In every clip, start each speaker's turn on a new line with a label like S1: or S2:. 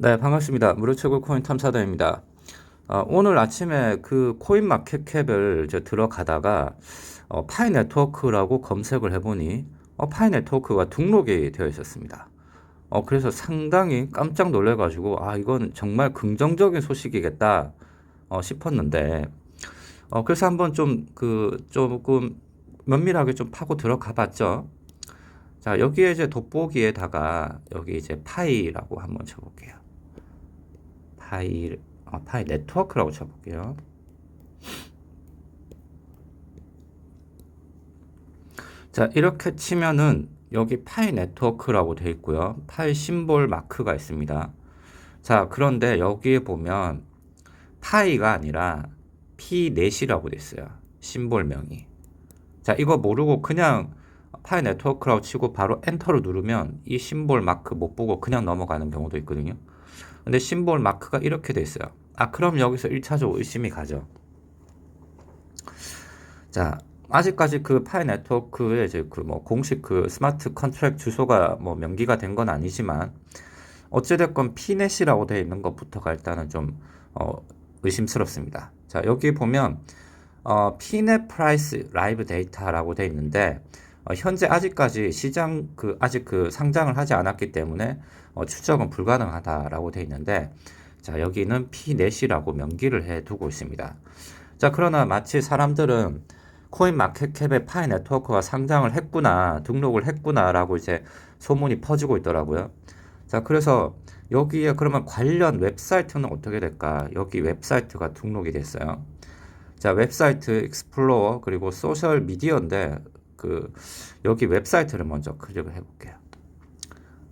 S1: 네, 반갑습니다. 무료 최고 코인 탐사다입니다. 어, 오늘 아침에 그 코인 마켓캡을 이제 들어가다가 어, 파이 네트워크라고 검색을 해보니 어, 파이 네트워크가 등록이 되어 있었습니다. 어, 그래서 상당히 깜짝 놀래가지고 아 이건 정말 긍정적인 소식이겠다 어, 싶었는데 어, 그래서 한번 좀 그 조금 면밀하게 좀 파고 들어가 봤죠. 자, 여기에 이제 돋보기에다가 여기 이제 파이라고 한번 쳐볼게요. 파이, 아, 파이 네트워크라고 쳐볼게요. 자, 이렇게 치면은 여기 파이 네트워크라고 되어 있고요. 파이 심볼 마크가 있습니다. 자, 그런데 여기에 보면 파이가 아니라 피넷이라고 되어 있어요. 심볼명이. 자, 이거 모르고 그냥 파이 네트워크라고 치고 바로 엔터를 누르면 이 심볼 마크 못 보고 그냥 넘어가는 경우도 있거든요. 근데 심볼 마크가 이렇게 돼 있어요. 아, 그럼 여기서 1차적으로 의심이 가죠. 자, 아직까지 그 파이 네트워크의 이제 그 뭐 공식 그 스마트 컨트랙 주소가 뭐 명기가 된 건 아니지만 어찌됐건 피넷이라고 되어 있는 것부터가 일단은 좀 어, 의심스럽습니다. 자, 여기 보면 어, 피넷 프라이스 라이브 데이터라고 되어 있는데 어, 현재 아직까지 시장 그 아직 그 상장을 하지 않았기 때문에 어, 추적은 불가능하다라고 되어 있는데 자, 여기는 피넷이라고 명기를 해 두고 있습니다. 자, 그러나 마치 사람들은 코인 마켓캡에 파이 네트워크가 상장을 했구나, 등록을 했구나라고 이제 소문이 퍼지고 있더라고요. 자, 그래서 여기에 그러면 관련 웹사이트는 어떻게 될까? 여기 웹사이트가 등록이 됐어요. 자, 웹사이트 익스플로어 그리고 소셜 미디어인데 그 여기 웹사이트를 먼저 클릭을 해 볼게요.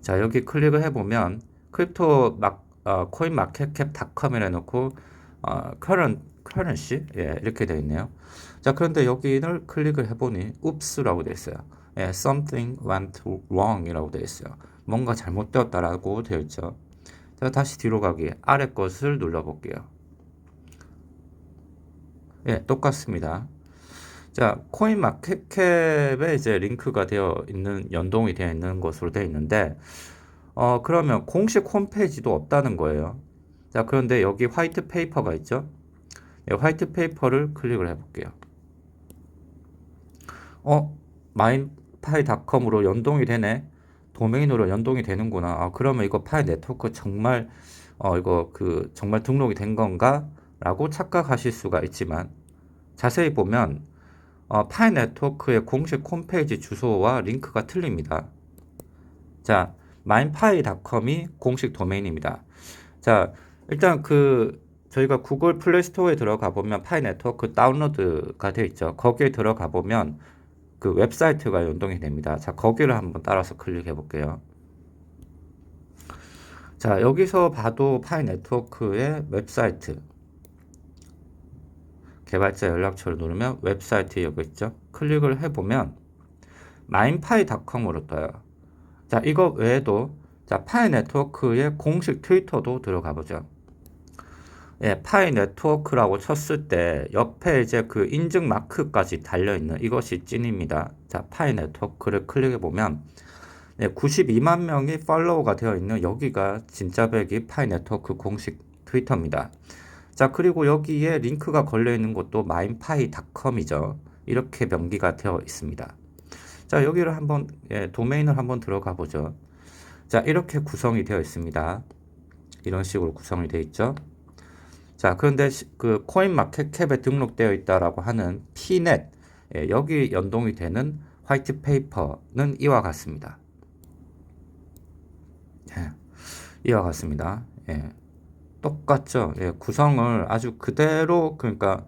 S1: 자, 여기 클릭을 해 보면 크립토 막 어, 코인 마켓캡닷컴이라 놓고 어, current currency 예, 이렇게 되어 있네요. 자, 그런데 여기를 클릭을 해 보니 ups라고 되어 있어요. 예, something went wrong이라고 되어 있어요. 뭔가 잘못되었다라고 되어 있죠. 자, 다시 뒤로 가기 아래 것을 눌러 볼게요. 예, 똑같습니다. 자, 코인 마켓캡에 이제 링크가 되어 있는 연동이 되어 있는 것으로 되어 있는데 어, 그러면 공식 홈페이지도 없다는 거예요. 자, 그런데 여기 화이트 페이퍼가 있죠? 네, 화이트 페이퍼를 클릭을 해 볼게요. 어, 마인파이닷컴으로 연동이 되네. 도메인으로 연동이 되는구나. 아, 그러면 이거 파이 네트워크 정말 어, 이거 그 정말 등록이 된 건가? 라고 착각하실 수가 있지만 자세히 보면 어, 파이 네트워크의 공식 홈페이지 주소와 링크가 틀립니다. 자, 마인파이닷컴이 공식 도메인입니다. 자, 일단 그 저희가 구글 플레이 스토어에 들어가 보면 파이 네트워크 다운로드가 되어 있죠. 거기에 들어가 보면 그 웹사이트가 연동이 됩니다. 자, 거기를 한번 따라서 클릭해 볼게요. 자, 여기서 봐도 파이 네트워크의 웹사이트 개발자 연락처를 누르면 웹사이트 여기 있죠. 클릭을 해보면 마인파이닷컴으로 떠요. 자, 이거 외에도 자, 파이 네트워크의 공식 트위터도 들어가 보죠. 예, 파이 네트워크라고 쳤을 때 옆에 이제 그 인증 마크까지 달려 있는 이것이 찐입니다. 자, 파이 네트워크를 클릭해 보면 네, 92만 명이 팔로워가 되어 있는 여기가 진짜백이 파이 네트워크 공식 트위터입니다. 자, 그리고 여기에 링크가 걸려 있는 곳도 마인파이닷컴이죠. 이렇게 명기가 되어 있습니다. 자, 여기를 한번 예, 도메인을 한번 들어가 보죠. 자, 이렇게 구성이 되어 있습니다. 이런 식으로 구성이 되어 있죠. 자, 그런데 그 코인 마켓캡에 등록되어 있다라고 하는 피넷 예, 여기 연동이 되는 화이트 페이퍼는 이와 같습니다. 예, 이와 같습니다. 예, 똑같죠. 예, 구성을 아주 그대로 그러니까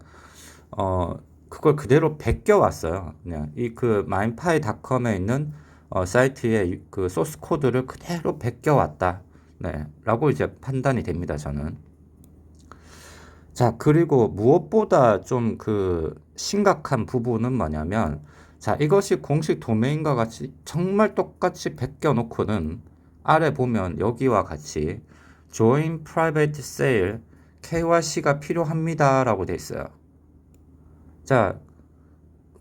S1: 어 그걸 그대로 베껴 왔어요. 그냥 이 그 마인파이닷컴에 있는 어, 사이트의 그 소스 코드를 그대로 베껴 왔다. 네, 라고 이제 판단이 됩니다. 저는. 자, 그리고 무엇보다 좀 그 심각한 부분은 뭐냐면, 자, 이것이 공식 도메인과 같이 정말 똑같이 베껴 놓고는 아래 보면 여기와 같이 Join Private Sale KYC가 필요합니다. 라고 돼 있어요. 자,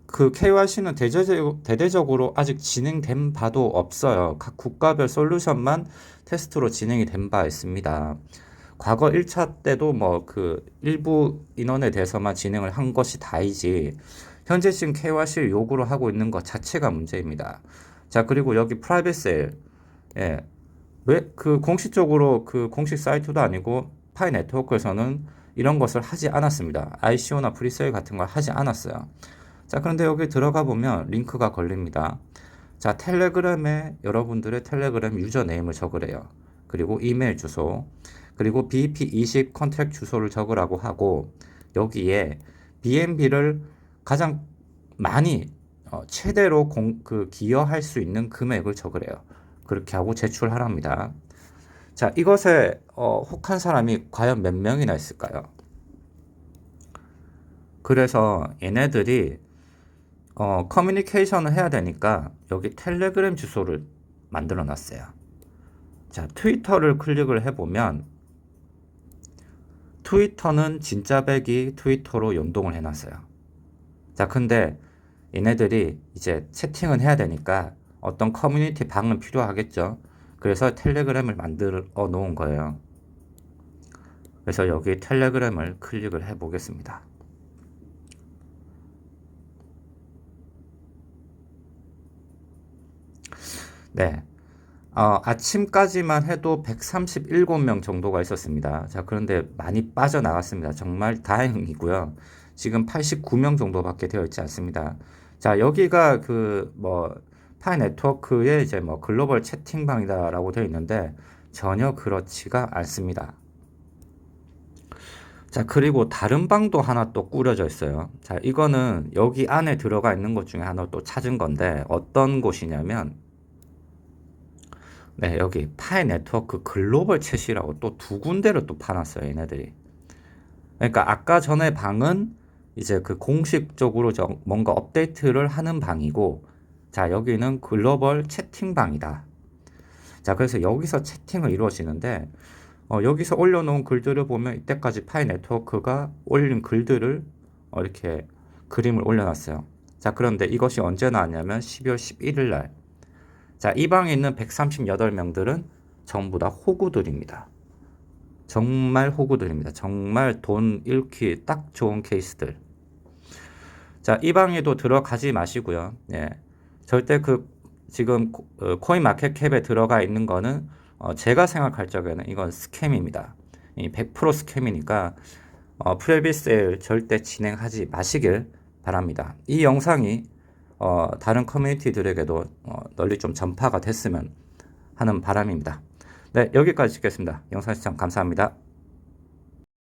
S1: 그 KYC는 대대적, 대대적으로 아직 진행된 바도 없어요. 각 국가별 솔루션만 테스트로 진행이 된 바 있습니다. 과거 1차 때도 뭐 그 일부 인원에 대해서만 진행을 한 것이 다이지 현재 지금 KYC를 요구를 하고 있는 것 자체가 문제입니다. 자, 그리고 여기 프라이빗 세일. 예. 왜 그 공식적으로 그 공식 사이트도 아니고 파이 네트워크에서는 이런 것을 하지 않았습니다. ICO나 프리세일 같은 걸 하지 않았어요. 자, 그런데 여기 들어가 보면 링크가 걸립니다. 자, 텔레그램에 여러분들의 텔레그램 유저네임을 적으래요. 그리고 이메일 주소, 그리고 BP20 컨트랙 주소를 적으라고 하고 여기에 BNB를 가장 많이 어, 최대로 공, 그 기여할 수 있는 금액을 적으래요. 그렇게 하고 제출하랍니다. 자, 이것에 어, 혹한 사람이 과연 몇 명이나 있을까요? 그래서 얘네들이 어, 커뮤니케이션을 해야 되니까 여기 텔레그램 주소를 만들어 놨어요. 자, 트위터를 클릭을 해보면 트위터는 진짜 백이 트위터로 연동을 해놨어요. 자, 근데 얘네들이 이제 채팅은 해야 되니까 어떤 커뮤니티 방은 필요하겠죠. 그래서 텔레그램을 만들어 놓은 거예요. 그래서 여기 텔레그램을 클릭을 해 보겠습니다. 네. 어, 아침까지만 해도 137명 정도가 있었습니다. 자, 그런데 많이 빠져나갔습니다. 정말 다행이고요. 지금 89명 정도밖에 되어 있지 않습니다. 자, 여기가 그 뭐 파이 네트워크의 이제 뭐 글로벌 채팅방이다라고 되어 있는데 전혀 그렇지가 않습니다. 자, 그리고 다른 방도 하나 또 꾸려져 있어요. 자, 이거는 여기 안에 들어가 있는 것 중에 하나 또 찾은 건데 어떤 곳이냐면 네, 여기 파이 네트워크 글로벌 챗이라고 또 두 군데를 또 파놨어요, 얘네들이. 그러니까 아까 전에 방은 이제 그 공식적으로 뭔가 업데이트를 하는 방이고, 자, 여기는 글로벌 채팅방이다. 자, 그래서 여기서 채팅을 이루어지는데, 어, 여기서 올려놓은 글들을 보면 이때까지 파이 네트워크가 올린 글들을 어, 이렇게 그림을 올려놨어요. 자, 그런데 이것이 언제 나왔냐면 12월 11일 날. 자, 이 방에 있는 138명들은 전부 다 호구들입니다. 정말 호구들입니다. 정말 돈 잃기 딱 좋은 케이스들. 자, 이 방에도 들어가지 마시고요. 예. 절대 그 지금 어, 코인 마켓캡에 들어가 있는 거는 어, 제가 생각할 적에는 이건 스캠입니다. 100% 스캠이니까 어, 프레비세일 절대 진행하지 마시길 바랍니다. 이 영상이 어, 다른 커뮤니티들에게도 어, 널리 좀 전파가 됐으면 하는 바람입니다. 네, 여기까지 찍겠습니다. 영상 시청 감사합니다.